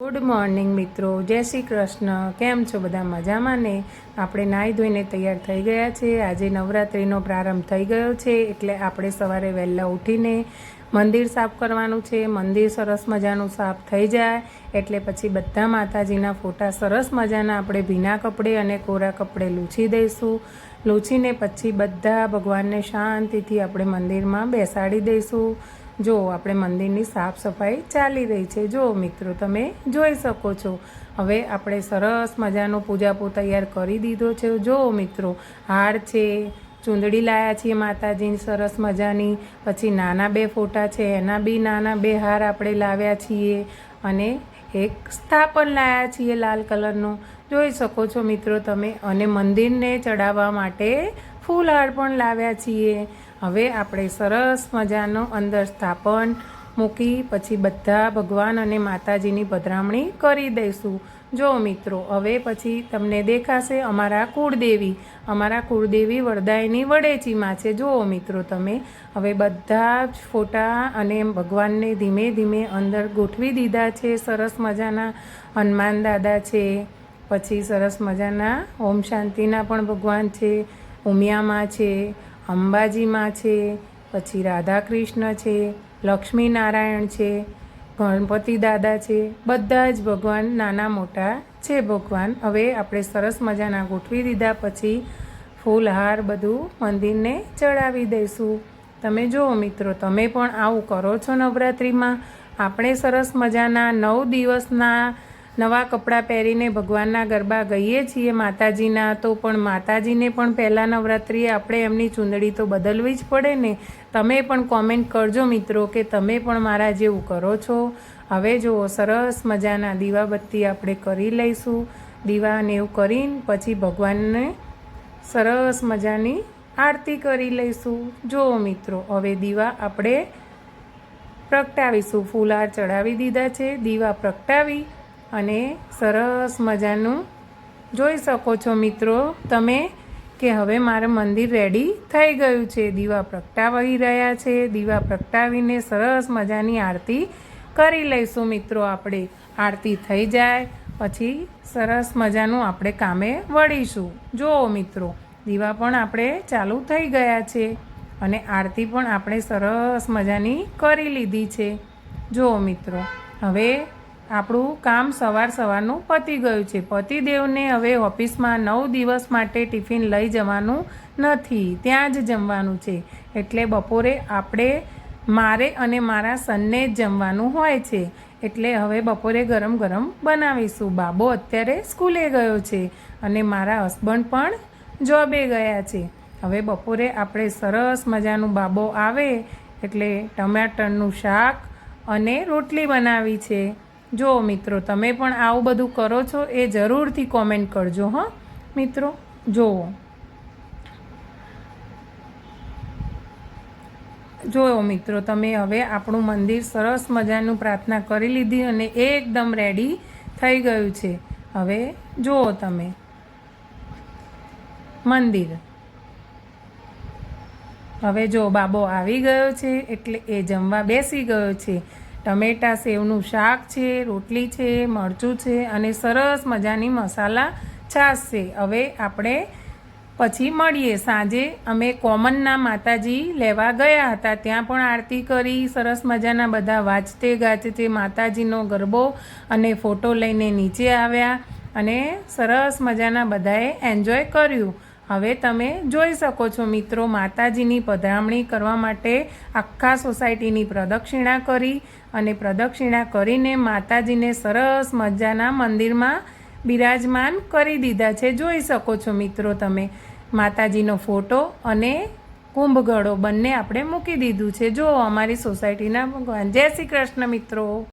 Good morning મિત્રો. જય શ્રી કૃષ્ણ. કેમ છો બધા? મજામાં ને? આપણે નાહી ધોઈને તૈયાર થઈ ગયા છે. આજે નવરાત્રિનો પ્રારંભ થઈ ગયો છે, એટલે આપણે સવારે વહેલા ઉઠીને મંદિર સાફ કરવાનું છે. મંદિર સરસ મજાનું સાફ થઈ જાય, એટલે પછી બધા માતાજીના ફોટા સરસ મજાના આપણે ભીના કપડે અને કોરા કપડે લૂછી દઈશું. લૂછીને પછી બધા ભગવાનને શાંતિથી આપણે મંદિરમાં બેસાડી દઈશું. જો આપણે મંદિરની સાફ સફાઈ ચાલી રહી છે. જો મિત્રો, તમે જોઈ શકો છો. હવે આપણે સરસ મજાનો પૂજાપો તૈયાર કરી દીધો છે. જો મિત્રો, હાર છે, ચૂંદડી લાયા છીએ માતાજીની સરસ મજાની. પછી નાના બે ફોટા છે, એના બી નાના બે હાર આપણે લાવ્યા છીએ અને એક સ્થાપન લાયા છીએ લાલ કલરનું. જોઈ શકો છો મિત્રો તમે, અને મંદિરને ચડાવવા માટે ફૂલહાર પણ લાવ્યા છીએ. હવે આપણે સરસ મજાનો અંદર સ્થાપન મૂકી પછી બધા ભગવાન અને માતાજીની પધરામણી કરી દઈશું. જો મિત્રો, હવે પછી તમને દેખાશે અમારા કુળદેવી. અમારા કુળદેવી વરદાયની વડેચીમાં છે. જુઓ મિત્રો તમે, હવે બધા જ ફોટા અને ભગવાનને ધીમે ધીમે અંદર ગોઠવી દીધા છે. સરસ મજાના હનુમાન દાદા છે. પછી સરસ મજાના ઓમ શાંતિના પણ ભગવાન છે. ઉમિયામાં છે, અંબાજીમાં છે, પછી રાધાકૃષ્ણ છે લક્ષ્મી નારાયણ છે, ગણપતિ દાદા છે, બધા જ ભગવાન નાના મોટા છે ભગવાન. હવે આપણે સરસ મજાના ગોઠવી દીધા, પછી ફૂલહાર બધું મંદિરને ચડાવી દઈશું. તમે જુઓ મિત્રો, તમે પણ આવું કરો છો નવરાત્રિમાં. આપણે સરસ મજાના નવ દિવસના નવા કપડાં પહેરીને ભગવાનના ગરબા ગઈએ છીએ માતાજીના, તો પણ માતાજીને પણ પહેલાં નવરાત્રિએ આપણે એમની ચૂંદડી તો બદલવી જ પડે ને. તમે પણ કોમેન્ટ કરજો મિત્રો કે તમે પણ મારા જેવું કરો છો. હવે જુઓ, સરસ મજાના દીવાબત્તી આપણે કરી લઈશું. દીવાને એવું કરીને પછી ભગવાનને સરસ મજાની આરતી કરી લઈશું. જુઓ મિત્રો, હવે દીવા આપણે પ્રગટાવીશું. ફૂલહાર ચડાવી દીધા છે. દીવા પ્રગટાવી અને સરસ મજાનું જોઈ શકો છો મિત્રો તમે કે હવે મારું મંદિર રેડી થઈ ગયું છે. દીવા પ્રગટાવી રહ્યા છે. દીવા પ્રગટાવીને સરસ મજાની આરતી કરી લઈશું મિત્રો આપણે. આરતી થઈ જાય, પછી સરસ મજાનું આપણે કામે વળીશું. જુઓ મિત્રો, દીવા પણ આપણે ચાલુ થઈ ગયા છે અને આરતી પણ આપણે સરસ મજાની કરી લીધી છે. જુઓ મિત્રો, હવે આપણું કામ સવાર સવારનું પતી ગયું છે. પતિદેવને હવે ઓફિસમાં નવ દિવસ માટે ટિફિન લઈ જવાનું નથી. ત્યાં જ જમવાનું છે. એટલે બપોરે આપણે મારે અને મારા સનને જ જમવાનું હોય છે. એટલે હવે બપોરે ગરમ ગરમ બનાવીશું. બાબો અત્યારે સ્કૂલે ગયો છે અને મારા હસબન્ડ પણ જોબે ગયા છે. હવે બપોરે આપણે સરસ મજાનું બાબો આવે એટલે ટમાટરનું શાક અને રોટલી બનાવી છે. જો મિત્રો, તમે પણ આવું બધું કરો છો એ જરૂરથી કોમેન્ટ કરજો, હં. મિત્રો, જુઓ. જોયો મિત્રો, તમે હવે આપણું મંદિર સરસ મજાનું પ્રાર્થના કરી લીધી અને એકદમ રેડી થઈ ગયું છે. હવે જુઓ તમે. મંદિર. હવે જો બાબો આવી ગયો છે એટલે એ જમવા બેસી ગયો છે. ટમેટા સેવનું શાક છે, રોટલી છે, મરચું છે અને સરસ મજાની મસાલા છાશ છે. હવે આપણે પછી મળીએ. સાંજે અમે કોમનના માતાજી લેવા ગયા હતા. ત્યાં પણ આરતી કરી, સરસ મજાના બધા વાંચતે ગાજતે માતાજીનો ગરબો અને ફોટો લઈને નીચે આવ્યા અને સરસ મજાના બધાએ એન્જોય કર્યું. હવે તમે જોઈ શકો છો મિત્રો, માતાજીની પધરામણી કરવા માટે આખા સોસાયટીની પ્રદક્ષિણા કરી અને પ્રદક્ષિણા કરીને માતાજીને સરસ મજાના મંદિરમાં બિરાજમાન કરી દીધા છે. જોઈ શકો છો મિત્રો તમે, માતાજીનો ફોટો અને કુંભગળો બંને આપણે મૂકી દીધું છે. જો અમારી સોસાયટીના ભગવાન. જય શ્રી કૃષ્ણ મિત્રો.